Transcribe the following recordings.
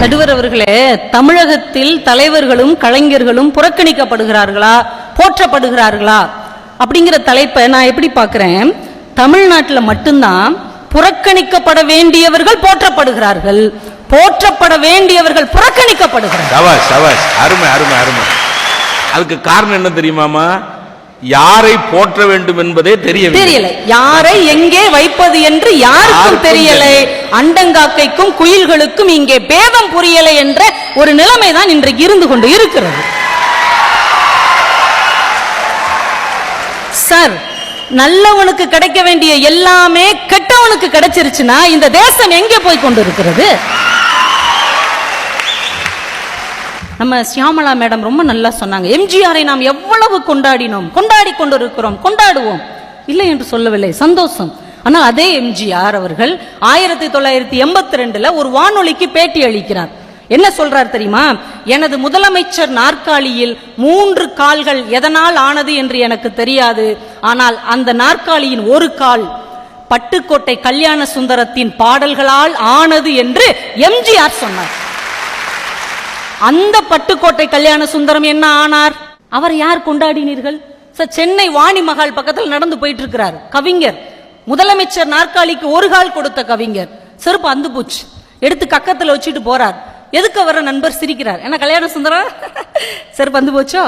நடுவர் அவர்களே தமிழகத்தில் தலைவர்களும் கலைஞர்களும் புறக்கணிக்கப்படுகிறார்களா? போற்றப்படுகிறார்களா? அப்படிங்கிற தலைப்பை நான் எப்படி பார்க்குறேன்? தமிழ்நாட்டில் மட்டும்தான் புறக்கணிக்கப்பட வேண்டியவர்கள் போற்றப்படுகிறார்கள். போற்றப்பட வேண்டியவர்கள் புறக்கணிக்கப்படுகிறார்கள். அருமை அருமை அருமை. அதுக்கு காரணம் என்ன தெரியுமாமா யாரை போற்ற வேண்டும் என்பதே தெரியவில்லை. தெரியல. யாரை எங்கே வைப்பது என்று யாருக்கும் தெரியலை. அண்டங்காக்கைக்கும் குயில்களுக்கும் இங்கே பேதம் புரியலை என்ற ஒரு நிலைமை தான் இன்றைக்கு இருந்து கொண்டு இருக்கிறது. சார் நல்லவனுக்கு கிடைக்க வேண்டிய எல்லாமே கெட்டவனுக்கு கிடைச்சிருச்சுன்னா இந்த தேசம் எங்கே போய் கொண்டு இருக்கிறது நம்ம சியாமலா மேடம் ரொம்ப நல்லா சொன்னாங்க. எம்ஜிஆரை நாம் எவ்வளவு கொண்டாடினோம்? கொண்டாடி கொண்டிருக்கிறோம். கொண்டாடுவோம். இல்லை என்று சொல்லவில்லை. சந்தோஷம். ஆனால் அதே எம்ஜிஆர் அவர்கள் ஆயிரத்தி தொள்ளாயிரத்தி எண்பத்தி ரெண்டுல ஒரு வானொலிக்கு பேட்டி அளிக்கிறார். என்ன சொல்றார் தெரியுமா? எனது முதலமைச்சர் நாற்காலியில் மூன்று கால்கள் எதனால் ஆனது என்று எனக்கு தெரியாது. ஆனால் அந்த நாற்காலியின் ஒரு கால் பட்டுக்கோட்டை கல்யாண சுந்தரத்தின் பாடல்களால் ஆனது என்று எம்ஜிஆர் சொன்னார். அந்த பட்டுக்கோட்டை கல்யாண சுந்தரம் என்ன ஆனார்? அவர் யார் கொண்டாடினீர்கள்? சார் சென்னை வாணி மகால் பக்கத்தில் நடந்து போயிட்டு இருக்கிறார் கவிஞர். முதலமைச்சர் நாற்காலிக்கு ஒரு கால் கொடுத்த கவிஞர். செருப்பு அந்து போச்சு. எடுத்து கக்கத்தில் வச்சுட்டு போறார். எதுக்கு வர நண்பர் சிரிக்கிறார்? என்ன கல்யாண சுந்தரம்? செருப்பு அந்து போச்சோ?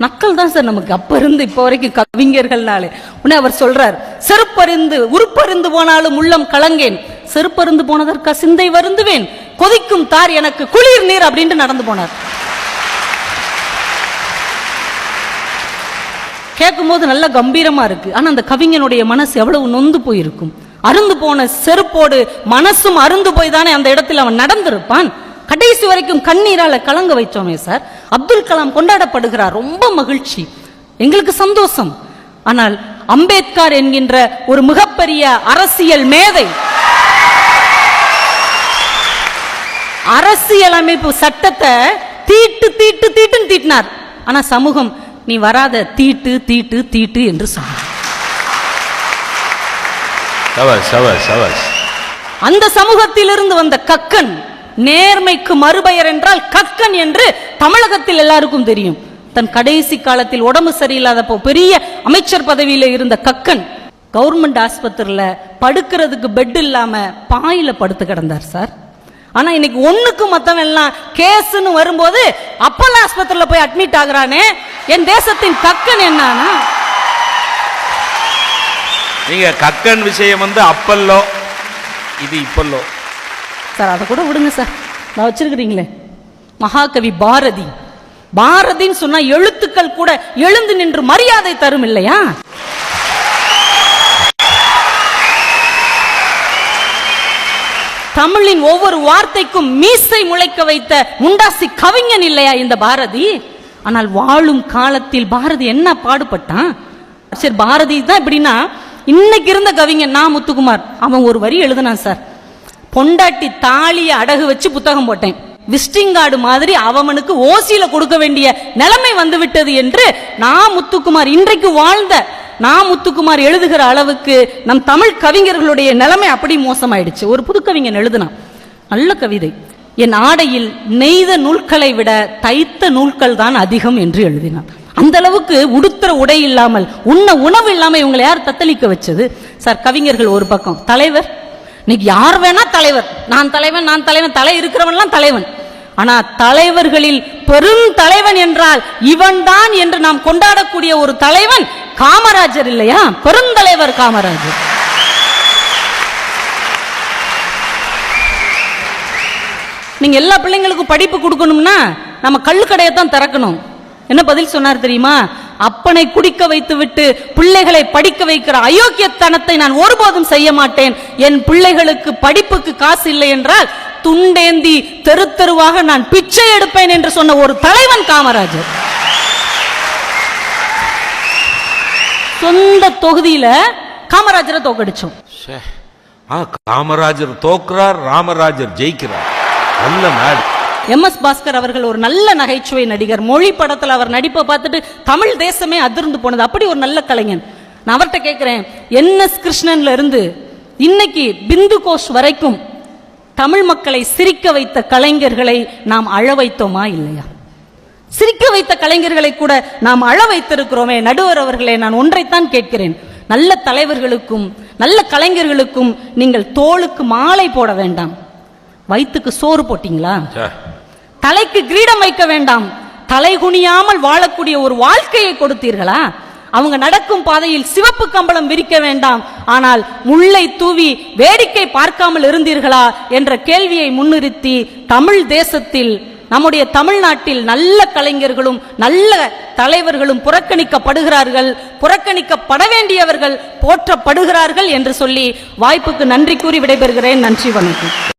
நக்கல் தான் சார் நமக்கு. அப்ப இருந்து இப்போ வரைக்கும் கவிஞர்கள்னாலே. உடனே அவர் சொல்றார் செருப்பறிந்து உருப்பறிந்து போனாலும் உள்ளம் கலங்கேன். செருப்பறிந்து போனதற்கா சிந்தை வருந்துவேன். கொதிக்கும் தார் எனக்கு குளிர் நீர் அப்படின்ட்டு நடந்து போனார். கேட்கும்போது நல்ல கம்பீரமா இருக்கு. ஆனா அந்த கவிஞனுடைய மனசு எவ்வளவு நொந்து போயிருக்கும். அருந்து போன செருப்போடு மனசும் அருந்து போய் தானே அந்த இடத்தில் அவன் நடந்திருப்பான். கடைசி வரைக்கும் கண்ணீரால கலங்க வைச்சோமே சார். அப்துல் கலாம் கொண்டாடப்படுகிறார். ரொம்ப மகிழ்ச்சி. எங்களுக்கு சந்தோஷம். ஆனால் அம்பேத்கர் என்கின்ற ஒரு மிகப்பெரிய அரசியல் மேதை அரசியலமைப்பு சட்டத்தை தீட்டு தீட்டு தீட்டுன்னு தீட்டினார். ஆனா சமூகம் நீ வராத தீட்டு தீட்டு தீட்டு என்று சொன்னார். அந்த சமூகத்திலிருந்து வந்த கக்கன் நேர்மைக்கு மறுபெயர் என்றால் கக்கன் என்று தமிழகத்தில் எல்லாருக்கும் தெரியும். தன் கடைசி காலத்தில் உடம்பு சரியில்லாதப்போ பெரிய அமைச்சர் பதவியில இருந்த கக்கன் கவர்மெண்ட் ஆஸ்பத்திரியில படுக்கிறதுக்கு பெட் இல்லாம பாயில படுத்து கிடந்தார் சார். ஆனா இன்னைக்கு ஒண்ணுக்கு மத்தவன் எல்லாம் கேஸ்னு வரும்போது அப்பல்லோ ஆஸ்பத்திரியில போய் அட்மிட் ஆகுறானே என் தேசத்தின் கக்கன் என்னானா? நீங்க கக்கன் விஷயம் வந்து அப்பல்லோ இது இப்பல்லோ. சார் அதை கூட விடுங்க சார். நான் வச்சிருக்கிறீங்களே. மகாகவி பாரதி. பாரதின்னு சொன்னா எழுத்துக்கள் கூட எழுந்து நின்று மரியாதை தரும் இல்லையா? தமிழின் ஒவ்வொரு வார்த்தைக்கும் மீசை முளைக்க வைத்த முண்டாசி கவிஞன் இல்லையா இந்த பாரதி? ஆனால் வாழும் காலத்தில் பாரதி என்ன பாடுபட்டான்? சரி பாரதி தான் இப்படின்னா இன்னைக்கு இருந்த கவிஞன் நான் முத்துக்குமார். அவன் ஒரு வரி எழுதினான் சார். பொண்டாட்டி தாலியை அடகு வச்சு புத்தகம் போட்டேன். விசிட்டிங் கார்டு மாதிரி அவனுக்கு ஓசியில கொடுக்க வேண்டிய நிலைமை வந்துவிட்டது என்று நான் முத்துக்குமார் இன்றைக்கு வாழ்ந்த நான் முத்துக்குமார் எழுதுகிற அளவுக்கு நம் தமிழ் கவிஞர்களுடைய நிலைமை அப்படி மோசமாயிடுச்சு. ஒரு புது கவிஞன் எழுதினான். நல்ல கவிதை. என் ஆடையில் நெய்த நூல்களை விட தைத்த நூல்கள் தான் அதிகம் என்று எழுதினான். அந்த அளவுக்கு உடுத்துற உடை இல்லாமல் உண்ண உணவு இல்லாமல் இவங்களை யார் தத்தளிக்க வச்சது? சார் கவிஞர்கள் ஒரு பக்கம். தலைவர்? இன்னைக்கு யார் வேணா தலைவர். நான் தலைவன் நான் தலைவன் தலை இருக்கிறவன்லாம் தலைவன். ஆனா தலைவர்களில் பெரும் தலைவன் என்றால் இவன்தான் என்று நாம் கொண்டாடக்கூடிய ஒரு தலைவன் காமராஜர் இல்லையா? பெருந்தலைவர் காமராஜர். நீங்க எல்லா பிள்ளைங்களுக்கும் படிப்பு கொடுக்கணும்னா நம்ம கள்ளுக்கடையை தான் திறக்கணும். என்ன பதில் சொன்னார் தெரியுமா? அப்பனை குடிக்க வைத்து விட்டு பிள்ளைகளை படிக்க வைக்கிற அயோக்கியத்தனத்தை நான் ஒருபோதும் செய்ய மாட்டேன். என் பிள்ளைகளுக்கு படிப்புக்கு காசு இல்லை என்றால் துண்டேந்தி தெரு தெருவாக நான் பிச்சை எடுப்பேன் என்று சொன்ன ஒரு தலைவன் காமராஜர். சொந்த தொகுதியில காமராஜரை தோக்கடிச்சோம். காமராஜர் தோக்குறார் ராமராஜர் ஜெயிக்கிறார். நல்ல நாடு எம் எஸ் பாஸ்கர் அவர்கள் ஒரு நல்ல நகைச்சுவை நடிகர். மொழி படத்துல அவர் நடிப்பை பார்த்துட்டு தமிழ் தேசமே அதிர்ந்து போனது. அப்படி ஒரு நல்ல கலைஞன். நான் அவர்கிட்ட கேட்கிறேன் என் எஸ் கிருஷ்ணன்ல இருந்து இன்னைக்கு பிந்து கோஷ் வரைக்கும் தமிழ் மக்களை சிரிக்க வைத்த கலைஞர்களை நாம் அழ வைத்தோமா இல்லையா? சிரிக்க வைத்த கலைஞர்களை கூட நாம் அழ வைத்திருக்கிறோமே. நடுவர் அவர்களே நான் ஒன்றைத்தான் கேட்கிறேன். நல்ல தலைவர்களுக்கும் நல்ல கலைஞர்களுக்கும் நீங்கள் தோளுக்கு மாலை போட வேண்டாம். வயிற்றுக்கு சோறு போட்டீங்களா. தலைக்கு கிரீடம் வைக்க வேண்டாம். தலை குனியாமல் வாழக்கூடிய ஒரு வாழ்க்கையை கொடுத்தீர்களா? அவங்க நடக்கும் பாதையில் சிவப்பு கம்பளம் விரிக்க வேண்டாம். ஆனால் முல்லை தூவி வேடிக்கை பார்க்காமல் இருந்தீர்களா? என்ற கேள்வியை முன்னிறுத்தி தமிழ் தேசத்தில் நம்முடைய தமிழ்நாட்டில் நல்ல கலைஞர்களும் நல்ல தலைவர்களும் புறக்கணிக்கப்படுகிறார்கள். புறக்கணிக்கப்பட வேண்டியவர்கள் போற்றப்படுகிறார்கள் என்று சொல்லி வாய்ப்புக்கு நன்றி கூறி விடைபெறுகிறேன். நன்றி வணக்கம்.